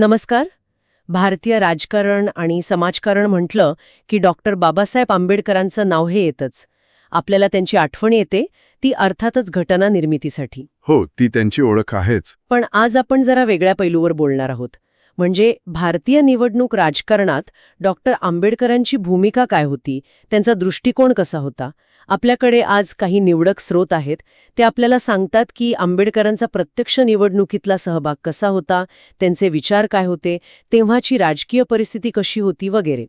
नमस्कार. भारतीय राजकारण आणि समाजकारण म्हटलं की डॉक्टर बाबासाहेब आंबेडकरांचं नाव हे येतच. आपल्याला त्यांची आठवण येते ती अर्थातच घटना निर्मितीसाठी. हो ती त्यांची ओळख आहेच. पण आज आपण जरा वेगळ्या पैलूवर बोलणार आहोत. म्हणजे भारतीय निवडणूक राजकारणात डॉक्टर आंबेडकरांची भूमिका काय होती? त्यांचा दृष्टिकोन कसा होता? आपल्याकडे आज काही निवडक स्रोत आहेत. ते आपल्याला सांगतात की आंबेडकरांचा प्रत्यक्ष निवडणुकीतला सहभाग कसा होता त्यांचे विचार काय होते तेव्हाची राजकीय परिस्थिती कशी होती वगैरे.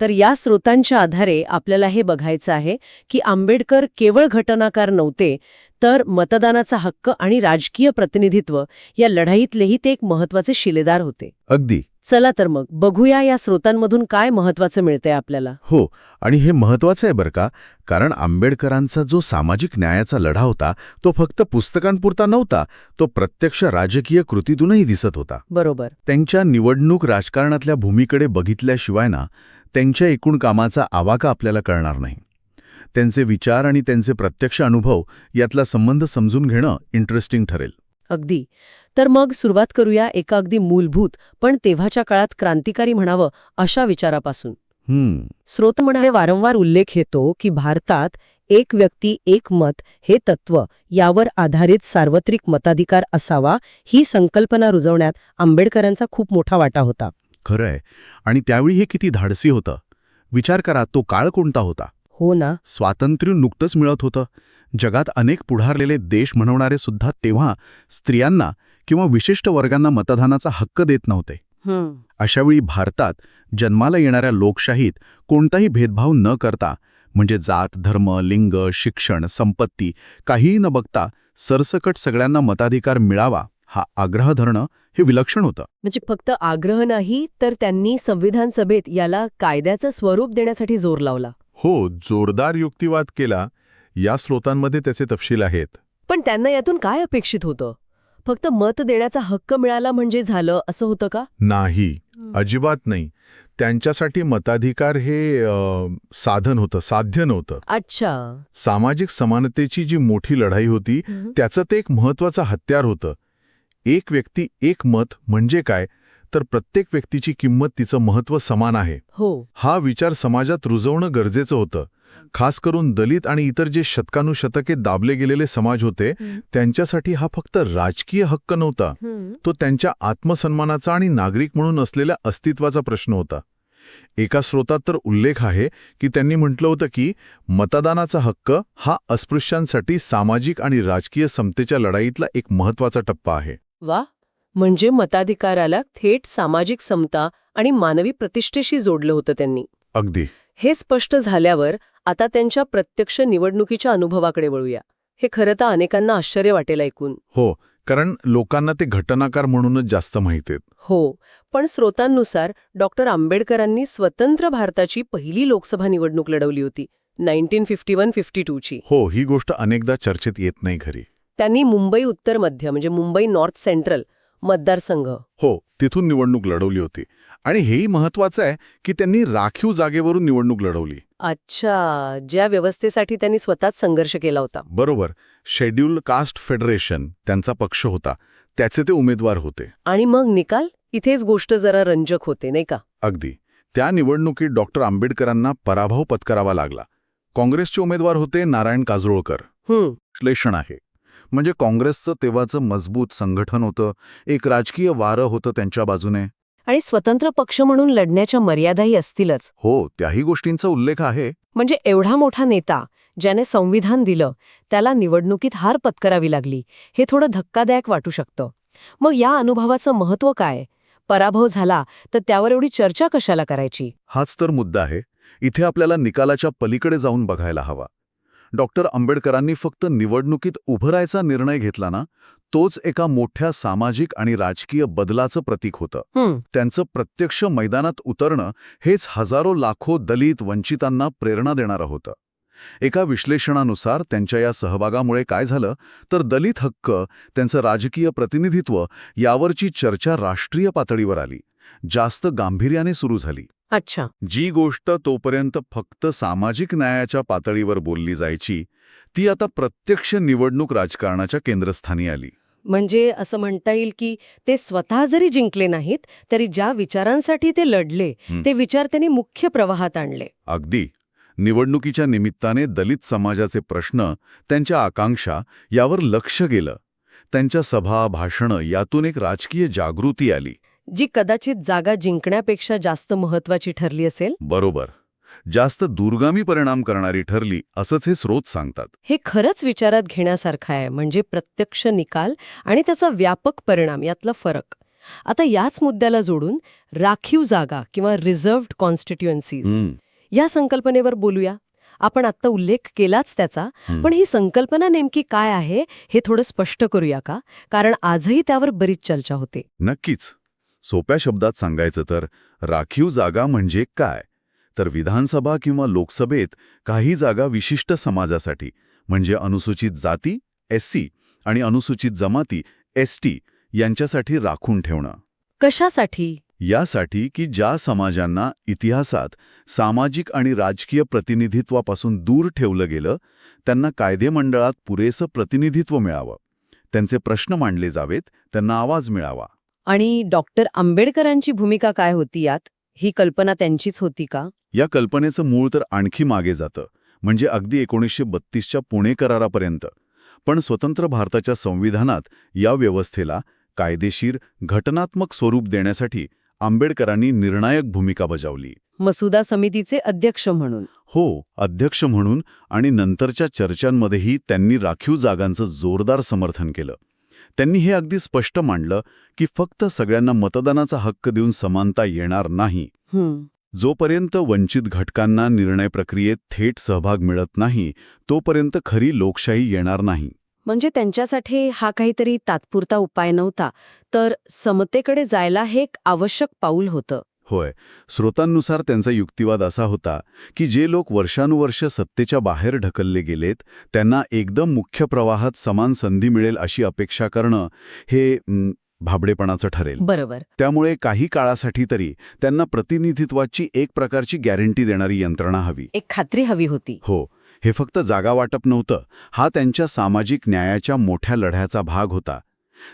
तर या स्रोतांच्या आधारे आपल्याला हे बघायचं आहे की आंबेडकर केवळ घटनाकार नव्हते तर मतदानाचा हक्क आणि राजकीय प्रतिनिधित्व या लढाईतलेही ते एक महत्त्वाचे शिलेदार होते. अगदी. चला तर मग बघूया या स्रोतांमधून काय महत्वाचं मिळतंय आपल्याला. हो आणि हे महत्वाचं आहे बरं का कारण आंबेडकरांचा जो सामाजिक न्यायाचा लढा होता तो फक्त पुस्तकांपुरता नव्हता तो प्रत्यक्ष राजकीय कृतीतूनही दिसत होता. बरोबर. त्यांच्या निवडणूक राजकारणातल्या भूमीकडे बघितल्याशिवाय ना त्यांच्या एकूण कामाचा आवाका आपल्याला कळणार नाही. त्यांचे विचार आणि त्यांचे प्रत्यक्ष अनुभव यातला संबंध समजून घेणं इंटरेस्टिंग ठरेल. अगदी. तर मग सुरुवात करूया एका अगदी मूलभूत पण तेव्हाच्या काळात क्रांतिकारी म्हणावं अशा विचारापासून. हम्म. स्रोत म्हणावे वारंवार उल्लेख येतो की भारतात एक व्यक्ती एक मत हे तत्व यावर आधारित सार्वत्रिक मताधिकार असावा ही संकल्पना रुजवण्यात आंबेडकरांचा खूप मोठा वाटा होता. खरंय. आणि त्यावेळी हे किती धाडसी होतं? विचार करा तो काळ कोणता होता? हो ना. स्वातंत्र्य नुकतंच मिळत होतं. जगात अनेक पुढारलेले देश म्हणवणारे सुद्धा तेव्हा स्त्रियांना किंवा विशिष्ट वर्गांना मतदानाचा हक्क देत नव्हते. अशावेळी भारतात जन्माला येणाऱ्या लोकशाहीत कोणताही भेदभाव न करता म्हणजे जात धर्म लिंग शिक्षण संपत्ती काहीही न बघता सरसकट सगळ्यांना मताधिकार मिळावा हा आग्रह धरणं हे विलक्षण होतं. म्हणजे फक्त आग्रह नाही तर त्यांनी संविधान सभेत याला कायद्याचं स्वरूप देण्यासाठी जोर लावला. हो जोरदार युक्तिवाद केला. या स्रोतांमध्ये त्याचे तपशील आहेत. पण त्यांना यातून काय अपेक्षित होतं? फक्त मत देण्याचा हक्क मिळाला म्हणजे झालं असं होतं का? नाही. अजिबात नाही. त्यांच्यासाठी मताधिकार हे अ, साधन होतं साध्य नव्हतं. अच्छा. सामाजिक समानतेची जी मोठी लढाई होती त्याचं ते एक महत्वाचं हत्यार होतं. एक व्यक्ती एक मत म्हणजे काय? तर प्रत्येक व्यक्तीची किंमत तिचं महत्त्व समान आहे. हो. हा विचार समाजात रुजवणं गरजेचं होतं. खास करून दलित आणि इतर जे शतकानुशतके दाबले गेलेले समाज होते त्यांच्यासाठी हा फक्त राजकीय हक्क नव्हता. तो त्यांच्या आत्मसन्मानाचा आणि नागरिक म्हणून असलेल्या अस्तित्वाचा प्रश्न होता. एका स्रोतात तर उल्लेख आहे की त्यांनी म्हटलं होतं की मतदानाचा हक्क हा अस्पृश्यांसाठी सामाजिक आणि राजकीय समतेच्या लढाईतला एक महत्त्वाचा टप्पा आहे. वा. म्हणजे मताधिकाराला थेट सामाजिक समता आणि मानवी प्रतिष्ठेशी जोडलं होतं त्यांनी. अगदी. हे स्पष्ट झाल्यावर आता त्यांच्या प्रत्यक्ष निवडणुकीच्या अनुभवाकडे वळूया. हे खरं तर अनेकांना आश्चर्य वाटेल ऐकून. हो कारण लोकांना ते घटनाकार म्हणूनच जास्त माहीत आहेत. हो पण स्रोतांनुसार डॉक्टर आंबेडकरांनी स्वतंत्र भारताची पहिली लोकसभा निवडणूक लढवली होती नाईन्टीन फिफ्टी वन फिफ्टी टूची हो ही गोष्ट अनेकदा चर्चेत येत नाही घरी त्यांनी मुंबई उत्तर मध्य म्हणजे मुंबई नॉर्थ सेंट्रल मतदारसंघ. हो तिथून निवडणूक लढवली होती. आणि हेही महत्वाचं आहे की त्यांनी राखीव जागेवरून निवडणूक लढवली. अच्छा ज्या व्यवस्थेसाठी त्यांनी स्वतःच संघर्ष केला होता. बरोबर. शेड्यूल कास्ट फेडरेशन त्यांचा पक्ष होता. त्याचे ते उमेदवार होते. आणि मग निकाल? इथेच गोष्ट जरा रंजक होते नाही का? अगदी. त्या निवडणुकीत डॉक्टर आंबेडकरांना पराभव पत्करावा लागला. काँग्रेसचे उमेदवार होते नारायण काजरोळकर हम्म विश्लेषण आहे. म्हणजे काँग्रेसचं तेव्हाचं मजबूत संघटन होतं. एक राजकीय वारं होतं त्यांच्या बाजूने. आणि स्वतंत्र पक्ष म्हणून लढण्याच्या मर्यादाही असतीलच. हो त्याही गोष्टींचा उल्लेख आहे. म्हणजे एवढा मोठा नेता ज्याने संविधान दिलं त्याला निवडणुकीत हार पत्करावी लागली हे थोडं धक्कादायक वाटू शकतं. मग या अनुभवाचं महत्त्व काय? पराभव झाला तर त्यावर एवढी चर्चा कशाला करायची? हाच तर मुद्दा आहे. इथे आपल्याला निकालाच्या पलीकडे जाऊन बघायला हवा. डॉक्टर आंबेडकरांनी फक्त निवडणुकीत उभं राहायचा निर्णय घेतला ना तोच एका मोठ्या सामाजिक आणि राजकीय बदलाचं प्रतीक होतं. त्यांचं प्रत्यक्ष मैदानात उतरणं हेच हजारो लाखो दलित वंचितांना प्रेरणा देणारं होतं. एका विश्लेषणानुसार त्यांच्या या सहभागामुळे काय झालं तर दलित हक्क त्यांचं राजकीय प्रतिनिधित्व यावरची चर्चा राष्ट्रीय पातळीवर आली. जास्त गांभीर्याने सुरू झाली. अच्छा. जी गोष्ट तोपर्यंत फक्त सामाजिक न्यायाच्या पातळीवर बोलली जायची ती आता प्रत्यक्ष निवडणूक राजकारणाच्या केंद्रस्थानी आली. म्हणजे असं म्हणता येईल की ते स्वतः जरी जिंकले नाहीत तरी ज्या विचारांसाठी ते लढले. ते विचार त्यांनी मुख्य प्रवाहात आणले. अगदी. निवडणुकीच्या निमित्ताने दलित समाजाचे प्रश्न त्यांच्या आकांक्षा यावर लक्ष गेलं. त्यांच्या सभा भाषणं यातून एक राजकीय जागृती आली. जी कदाचित जागा जिंकण्यापेक्षा जास्त महत्वाची ठरली असेल? बरोबर. जास्त दूरगामी परिणाम करणारी ठरली असंच हे स्रोत सांगतात. हे खरंच विचारात घेण्यासारखं आहे म्हणजे प्रत्यक्ष निकाल आणि त्याचा व्यापक परिणाम यातला फरक. आता याच मुद्द्याला जोडून राखीव जागा किंवा रिझर्व्ड कॉन्स्टिट्युएन्सीज या संकल्पनेवर बोलूया. आपण आत्ता उल्लेख केलाच त्याचा. पण ही संकल्पना नेमकी काय आहे हे थोडं स्पष्ट करूया का? कारण आजही त्यावर बरीच चर्चा होते. नक्कीच. सोप्या शब्दात सांगायचं तर राखीव जागा म्हणजे काय? तर विधानसभा किंवा लोकसभेत काही जागा विशिष्ट समाजासाठी म्हणजे अनुसूचित जाती एससी आणि अनुसूचित जमाती एसटी यांच्यासाठी राखून ठेवणं. कशासाठी? यासाठी की ज्या समाजांना इतिहासात सामाजिक आणि राजकीय प्रतिनिधित्वापासून दूर ठेवलं गेलं त्यांना कायदेमंडळात पुरेसं प्रतिनिधित्व मिळावं. त्यांचे प्रश्न मांडले जावेत त्यांना आवाज मिळावा. आणि डॉक्टर आंबेडकरांची भूमिका काय होती यात? ही कल्पना त्यांचीच होती का? या कल्पनेचं मूळ तर आणखी मागे जातं. म्हणजे अगदी एकोणीसशे बत्तीसच्या पुणे करारापर्यंत. पण स्वतंत्र भारताच्या संविधानात या व्यवस्थेला कायदेशीर घटनात्मक स्वरूप देण्यासाठी आंबेडकरांनी निर्णायक भूमिका बजावली. मसुदा समितीचे अध्यक्ष म्हणून. हो अध्यक्ष म्हणून आणि नंतरच्या चर्चांमध्येही त्यांनी राखीव जागांचं जोरदार समर्थन केलं. त्यांनी हे अगदी स्पष्ट मांडलं की फक्त सगळ्यांना मतदानाचा हक्क देऊन समानता येणार नाही. जोपर्यंत वंचित घटकांना निर्णय प्रक्रियेत थेट सहभाग मिळत नाही तोपर्यंत खरी लोकशाही येणार नाही. म्हणजे त्यांच्यासाठी हा काहीतरी तात्पुरता उपाय नव्हता तर समतेकडे जायला हे एक आवश्यक पाऊल होतं. होय. स्रोतांनुसार त्यांचा युक्तिवाद असा होता की जे लोक वर्षानुवर्ष सत्तेच्या बाहेर ढकलले गेलेत त्यांना एकदम मुख्य प्रवाहात समान संधी मिळेल अशी अपेक्षा करणं हे भाबडेपणाचं ठरेल. बरोबर. त्यामुळे काही काळासाठी तरी त्यांना प्रतिनिधित्वाची एक प्रकारची गॅरंटी देणारी यंत्रणा हवी. एक खात्री हवी होती. हो. हे फक्त जागा वाटप नव्हतं हा त्यांच्या सामाजिक न्यायाच्या मोठ्या लढ्याचा भाग होता.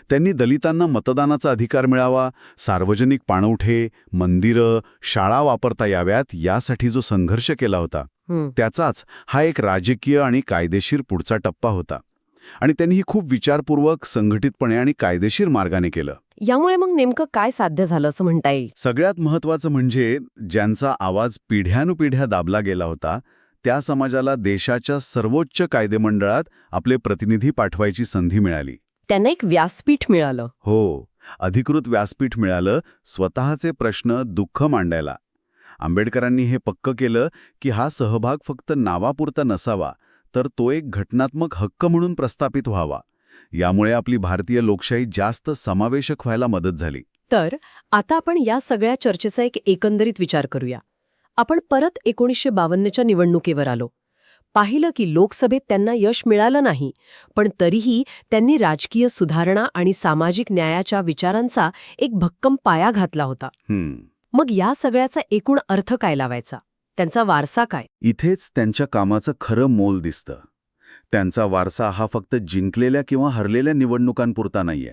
त्यांनी दलितांना मतदानाचा अधिकार मिळावा सार्वजनिक पाणवठे मंदिरं शाळा वापरता याव्यात यासाठी जो संघर्ष केला होता. त्याचाच हा एक राजकीय आणि कायदेशीर पुढचा टप्पा होता. आणि त्यांनी ही खूप विचारपूर्वक संघटितपणे आणि कायदेशीर मार्गाने केलं. यामुळे मग नेमकं काय साध्य झालं असं म्हणता येईल? सगळ्यात महत्त्वाचं म्हणजे ज्यांचा आवाज पिढ्यानुपिढ्या दाबला गेला होता त्या समाजाला देशाच्या सर्वोच्च कायदेमंडळात आपले प्रतिनिधी पाठवायची संधी मिळाली. त्यांना एक व्यासपीठ मिळालं. हो अधिकृत व्यासपीठ मिळालं स्वतःचे प्रश्न दुःख मांडायला. आंबेडकरांनी हे पक्क केलं की हा सहभाग फक्त नावापुरता नसावा तर तो एक घटनात्मक हक्क म्हणून प्रस्थापित व्हावा. यामुळे आपली भारतीय लोकशाही जास्त समावेशक व्हायला मदत झाली. तर आता आपण या सगळ्या चर्चेचा एक एकंदरीत विचार करूया. आपण परत एकोणीसशे बावन्नच्या निवडणुकीवर आलो. पाहिलं की लोकसभेत त्यांना यश मिळालं नाही पण तरीही त्यांनी राजकीय सुधारणा आणि सामाजिक न्यायाच्या विचारांचा एक भक्कम पाया घातला होता. मग या सगळ्याचा एकूण अर्थ काय लावायचा? त्यांचा वारसा काय? इथेच त्यांच्या कामाचं खरं मोल दिसतं. त्यांचा वारसा हा फक्त जिंकलेल्या किंवा हरलेल्या निवडणुकांपुरता नाहीये.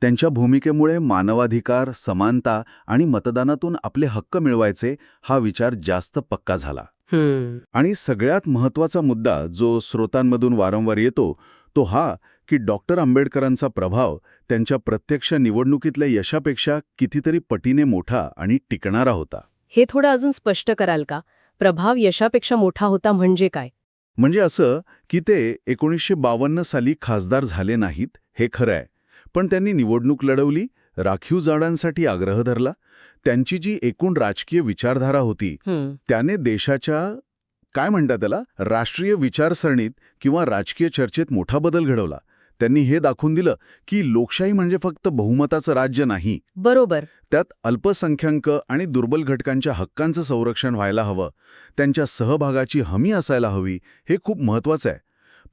त्यांच्या भूमिकेमुळे मानवाधिकार समानता आणि मतदानातून आपले हक्क मिळवायचे हा विचार जास्त पक्का झाला. आणि सगळ्यात महत्त्वाचा मुद्दा जो स्रोतांमधून वारंवार येतो तो हा की डॉक्टर आंबेडकरांचा प्रभाव त्यांच्या प्रत्यक्ष निवडणुकीतल्या यशापेक्षा कितीतरी पटीने मोठा आणि टिकणारा होता. हे थोडं अजून स्पष्ट कराल का? प्रभाव यशापेक्षा मोठा होता म्हणजे काय? म्हणजे असं की ते एकोणीसशे बावन्न साली खासदार झाले नाहीत हे खरं आहे पण त्यांनी निवडणूक लढवली राखीव जाडांसाठी आग्रह धरला त्यांची जी एकूण राजकीय विचारधारा होती त्याने देशाच्या काय म्हणतात त्याला राष्ट्रीय विचारसरणीत किंवा राजकीय चर्चेत मोठा बदल घडवला. त्यांनी हे दाखवून दिलं की लोकशाही म्हणजे फक्त बहुमताचं राज्य नाही. बरोबर. त्यात अल्पसंख्याक आणि दुर्बल घटकांच्या हक्कांचं संरक्षण व्हायला हवं त्यांच्या सहभागाची हमी असायला हवी हे खूप महत्त्वाचं आहे.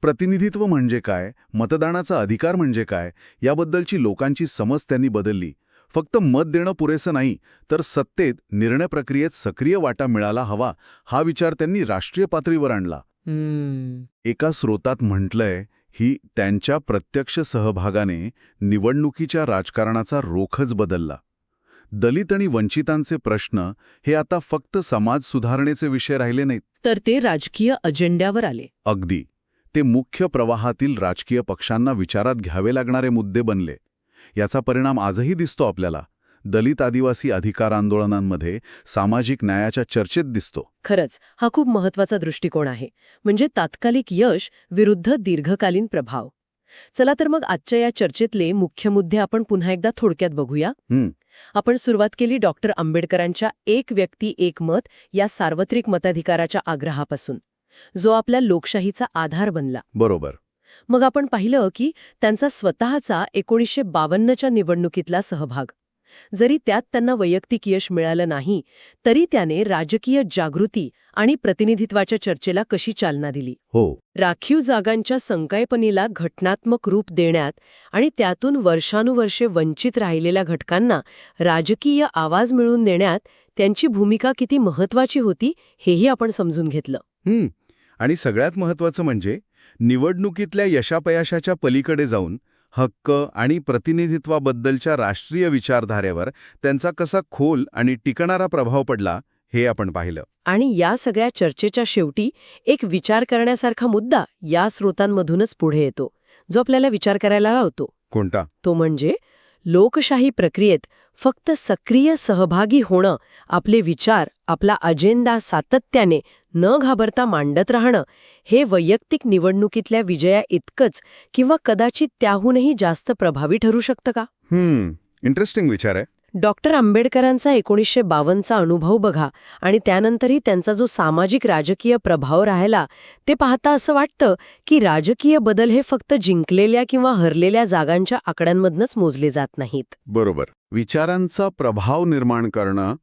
प्रतिनिधित्व म्हणजे काय मतदानाचा अधिकार म्हणजे काय याबद्दलची लोकांची समज त्यांनी बदलली. फक्त मत देणं पुरेसं नाही तर सत्तेत निर्णय प्रक्रियेत सक्रिय वाटा मिळाला हवा हा विचार त्यांनी राष्ट्रीय पातळीवर आणला. एका स्रोतात म्हटलंय ही त्यांच्या प्रत्यक्ष सहभागाने निवडणुकीच्या राजकारणाचा रोखच बदलला. दलित आणि वंचितांचे प्रश्न हे आता फक्त समाज सुधारणेचे विषय राहिले नाहीत. तर ते राजकीय अजेंड्यावर आले. अगदी. ते मुख्य प्रवाहातील राजकीय पक्षांना विचारात घ्यावे लागणारे मुद्दे बनले. याचा परिणाम आजही दिसतो आपल्याला. दलित आदिवासी अधिकार आंदोलनांमध्ये सामाजिक न्यायाच्या चर्चेत दिसतो. खरंच हा खूप महत्त्वाचा दृष्टिकोन आहे. म्हणजे तात्कालिक यश विरुद्ध दीर्घकालीन प्रभाव. चला तर मग आजच्या या चर्चेतले मुख्य मुद्दे आपण पुन्हा एकदा थोडक्यात बघूया. आपण सुरुवात केली डॉक्टर आंबेडकरांच्या एक व्यक्ती एक मत या सार्वत्रिक मताधिकाराच्या आग्रहापासून. जो आपल्या लोकशाहीचा आधार बनला. बरोबर. मग आपण पाहिलं की त्यांचा स्वतःचा एकोणीसशे बावन्नच्या निवडणुकीतला सहभाग. जरी त्यात त्यांना वैयक्तिक यश मिळालं नाही तरी त्याने राजकीय जागृती आणि प्रतिनिधित्वाच्या चर्चेला कशी चालना दिली? हो. राखीव जागांच्या संकल्पनेला घटनात्मक रूप देण्यात आणि त्यातून वर्षानुवर्षे वंचित राहिलेल्या घटकांना राजकीय आवाज मिळवून देण्यात त्यांची भूमिका किती महत्वाची होती हेही आपण समजून घेतलं. आणि सगळ्यात महत्वाचं म्हणजे निवडणुकीतल्या यशापयाशाच्या पलीकडे जाऊन हक्क आणि प्रतिनिधित्वाबद्दलच्या राष्ट्रीय विचारधारेवर त्यांचा कसा खोल आणि टिकणारा प्रभाव पडला हे आपण पाहिलं. आणि या सगळ्या चर्चेच्या शेवटी एक विचार करण्यासारखा मुद्दा या स्रोतांमधूनच पुढे येतो जो आपल्याला विचार करायला लावतो. कोणता? तो म्हणजे लोकशाही प्रक्रियेत फक्त सक्रिय सहभागी होणं आपले विचार आपला अजेंडा सातत्याने न घाबरता मांडत राहणं हे वैयक्तिक निवडणुकीतल्या विजया इतकंच किंवा कदाचित त्याहूनही जास्त प्रभावी ठरू शकतं का? इंटरेस्टिंग विचार आहे. डॉक्टर आंबेडकरांचा एकोणीसशे बावन्नचा अनुभव बघा आणि त्यानंतरही त्यांचा जो सामाजिक राजकीय प्रभाव राहिला ते पाहता असं वाटतं की राजकीय बदल हे फक्त जिंकलेल्या किंवा हरलेल्या जागांच्या आकड्यांमधनच मोजले जात नाहीत. बरोबर. विचारांचा प्रभाव निर्माण करणं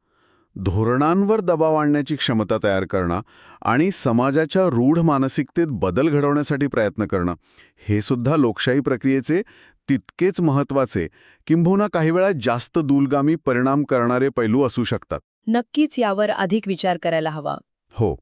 धोरणांवर दबाव आणण्याची क्षमता तयार करणं आणि समाजाच्या रूढ मानसिकतेत बदल घडवण्यासाठी प्रयत्न करणं हे सुद्धा लोकशाही प्रक्रियेचे तितकेच महत्त्वाचे किंबहुना काही वेळा जास्त दूलगामी परिणाम करणारे पैलू असू शकतात. नक्कीच यावर अधिक विचार करायला हवा. हो.